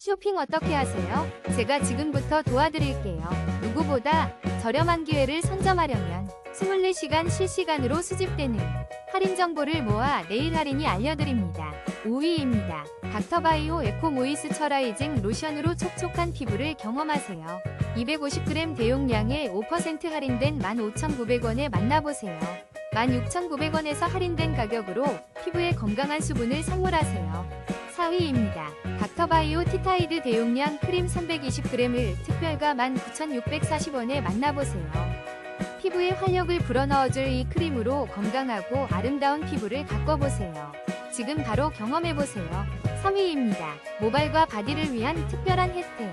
쇼핑 어떻게 하세요? 제가 지금부터 도와드릴게요. 누구보다 저렴한 기회를 선점하려면 24시간 실시간으로 수집되는 할인 정보를 모아 내일 할인이 알려드립니다. 5위입니다. 닥터바이오 에코 모이스처라이징 로션으로 촉촉한 피부를 경험하세요. 250g 대용량에 5% 할인된 15,900원에 만나보세요. 16,900원에서 할인된 가격으로 피부에 건강한 수분을 선물하세요. 4위입니다. 닥터바이오 티타이드 대용량 크림 320g을 특별가 19,640원에 만나보세요. 피부에 활력을 불어넣어줄 이 크림으로 건강하고 아름다운 피부를 가꿔보세요. 지금 바로 경험해보세요. 3위입니다. 모발과 바디를 위한 특별한 혜택.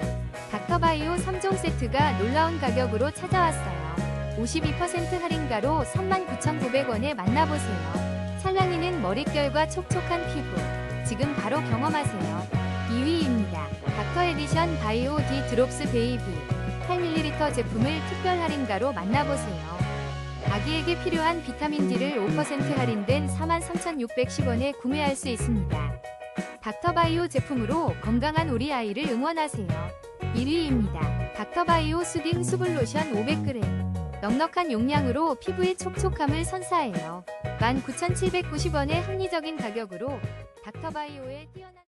닥터바이오 3종 세트가 놀라운 가격으로 찾아왔어요. 52% 할인가로 39,900원에 만나보세요. 찰랑이는 머릿결과 촉촉한 피부. 지금 바로 경험하세요. 2위입니다. 닥터 에디션 바이오 디 드롭스 베이비 8ml 제품을 특별 할인가로 만나보세요. 아기에게 필요한 비타민 D를 5% 할인된 43,610원에 구매할 수 있습니다. 닥터바이오 제품으로 건강한 우리 아이를 응원하세요. 1위입니다. 닥터바이오 수딩 수분 로션 500g. 넉넉한 용량으로 피부의 촉촉함을 선사해요. 19,790원의 합리적인 가격으로 닥터바이오의 뛰어난